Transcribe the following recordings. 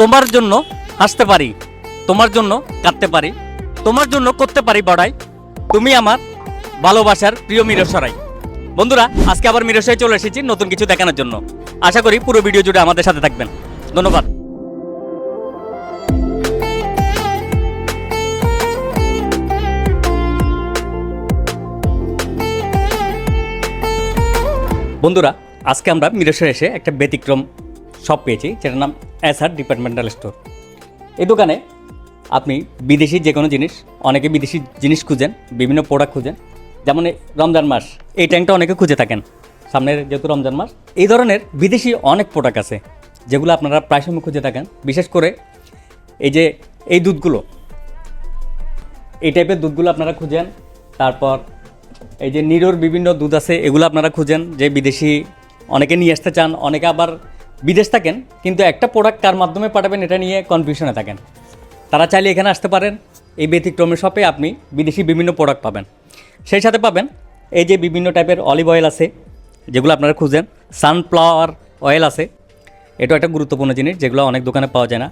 তোমার জন্য হাসতে পারি, তোমার জন্য কাঁদতে পারি, তোমার জন্য করতে পারি বড়াই। তুমি আমার ভালোবাসার প্রিয় মিরসরাই। বন্ধুরা, আজকে আবার মিরসরাই চলে এসেছি নতুন কিছু দেখানোর জন্য। আশা করি পুরো ভিডিও জুড়ে আমাদের সাথে থাকবেন। ধন্যবাদ। বন্ধুরা, আজকে আমরা মিরসরে এসে একটা ব্যতিক্রম শপ পেয়েছি, যেটার নাম এস আর ডিপার্টমেন্টাল স্টোর এই দোকানে আপনি বিদেশি যে কোনো জিনিস, অনেকে বিদেশি জিনিস খুঁজেন, বিভিন্ন প্রোডাক্ট খুঁজেন। যেমন রমজান মাস, এই ট্যাঙ্কটা অনেকে খুঁজে থাকেন। সামনের যেহেতু রমজান মাস, এই ধরনের বিদেশি অনেক প্রোডাক্ট আছে, যেগুলো আপনারা প্রায় সময় খুঁজে থাকেন। বিশেষ করে এই যে এই দুধগুলো, এই টাইপের দুধগুলো আপনারা খুঁজেন। তারপর এই যে নিরোর বিভিন্ন দুধ আছে, এগুলো আপনারা খুঁজেন, যে বিদেশি অনেকে নিয়ে আসতে চান, অনেকে আবার বিদেশ থাকেন, কিন্তু একটা প্রোডাক্ট কার মাধ্যমে পাঠাবেন এটা নিয়ে কনফিউশনে থাকেন। তারা চাইলে এখানে আসতে পারেন, এই ব্যতিক্রমের শপে আপনি বিদেশি বিভিন্ন প্রোডাক্ট পাবেন। সেই সাথে পাবেন এই যে বিভিন্ন টাইপের অলিভ অয়েল আছে, যেগুলো আপনারা খুঁজেন সানফ্লাওয়ার অয়েল আছে। এটা একটা গুরুত্বপূর্ণ জিনিস, যেগুলো অনেক দোকানে পাওয়া যায় না।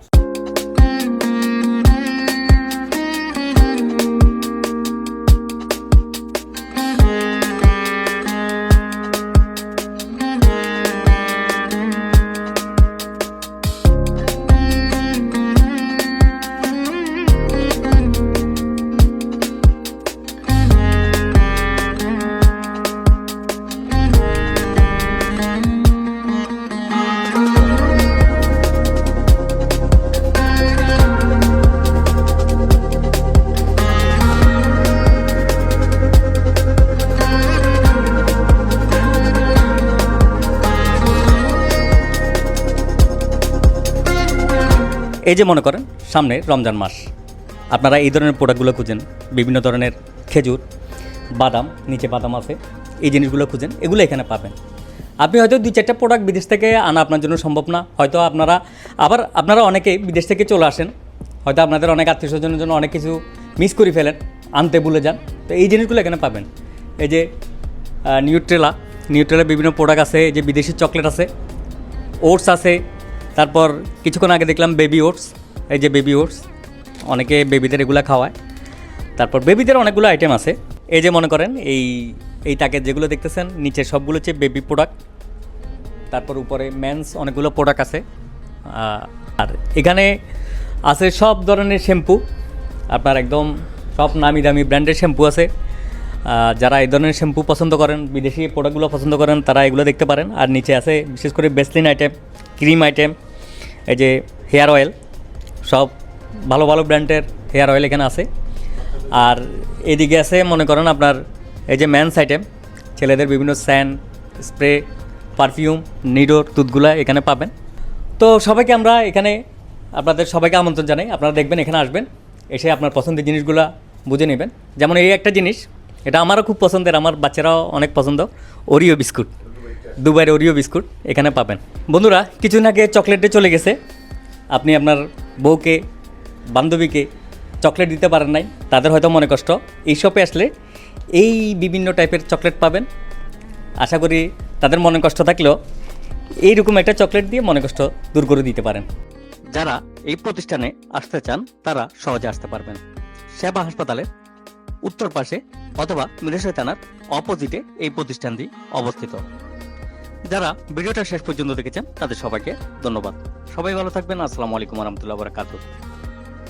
এই যে মনে করেন, সামনে রমজান মাস। আপনারা এই ধরনের প্রোডাক্টগুলো খুঁজেন, বিভিন্ন ধরনের খেজুর, বাদাম, নিচে বাদাম আছে, এই জিনিসগুলো খুঁজেন, এগুলো এখানে পাবেন। আপনি হয়তো দুই চারটা প্রোডাক্ট বিদেশ থেকে আনা আপনার জন্য সম্ভব না, হয়তো আপনারা, আবার আপনারা অনেকে বিদেশ থেকে চলে আসেন, হয়তো আপনাদের অনেক আত্মীয় স্বজনের জন্য অনেক কিছু মিস করে ফেলেন, আনতে ভুলে যান, তো এই জিনিসগুলো এখানে পাবেন। এই যে নিউট্রেলা নিউট্রেলা বিভিন্ন প্রোডাক্ট আছে, এই যে বিদেশি চকলেট আছে ওটস আছে তারপর কিছুক্ষণ আগে দেখলাম বেবি ওটস এই যে বেবি ওটস অনেকে বেবিদের এগুলো খাওয়ায়। তারপর বেবিদের অনেকগুলো আইটেম আছে। এই যে মনে করেন, এই এই তাকে যেগুলো দেখতেছেন নিচে সবগুলো হচ্ছে বেবি প্রোডাক্ট তারপর উপরে মেন্স অনেকগুলো প্রোডাক্ট আছে। আর এখানে আছে সব ধরনের শ্যাম্পু আপনার একদম সব নামি দামি ব্র্যান্ডের শ্যাম্পু আছে। যারা এই ধরনের শ্যাম্পু পছন্দ করেন, বিদেশি প্রোডাক্টগুলো পছন্দ করেন, তারা এগুলো দেখতে পারেন। আর নিচে আছে বিশেষ করে বেসলিন আইটেম ক্রিম আইটেম এই যে হেয়ার অয়েল, সব ভালো ভালো ব্র্যান্ডের হেয়ার অয়েল এখানে আছে। আর এদিকে আছে, মনে করেন আপনার এই যে ম্যানস আইটেম, ছেলেদের বিভিন্ন স্যান্ড স্প্রে, পারফিউম, নিডোর দুধগুলা এখানে পাবেন। তো সবাইকে আমরা এখানে আপনাদের সবাইকে আমন্ত্রণ জানাই। আপনারা দেখবেন, এখানে আসবেন, এসে আপনার পছন্দের জিনিসগুলা বুঝে নেবেন। যেমন এই একটা জিনিস, এটা আমারও খুব পছন্দের, আমার বাচ্চারাও অনেক পছন্দ, ওরিও বিস্কুট। দুবাইয়ের ওরিও বিস্কুট এখানে পাবেন। বন্ধুরা কিছুদিন আগে চকলেটে চলে গেছে। আপনি আপনার বউকে, বান্ধবীকে চকলেট দিতে পারেন নাই, তাদের হয়তো মনে কষ্ট। এই শপে আসলে এই বিভিন্ন টাইপের চকলেট পাবেন। আশা করি তাদের মনে কষ্ট থাকলেও এইরকম একটা চকলেট দিয়ে মনে কষ্ট দূর করে দিতে পারেন। যারা এই প্রতিষ্ঠানে আসতে চান, তারা সহজে আসতে পারবেন। সেবা হাসপাতালের উত্তর পাশে অথবা মিরেশ্বর থানার অপোজিটে এই প্রতিষ্ঠানটি অবস্থিত। যারা ভিডিওটা শেষ পর্যন্ত দেখেছেন, তাদের সবাইকে ধন্যবাদ। সবাই ভালো থাকবেন। আসসালামু আলাইকুম রহমতুল্লাহ বরাকাতুহ।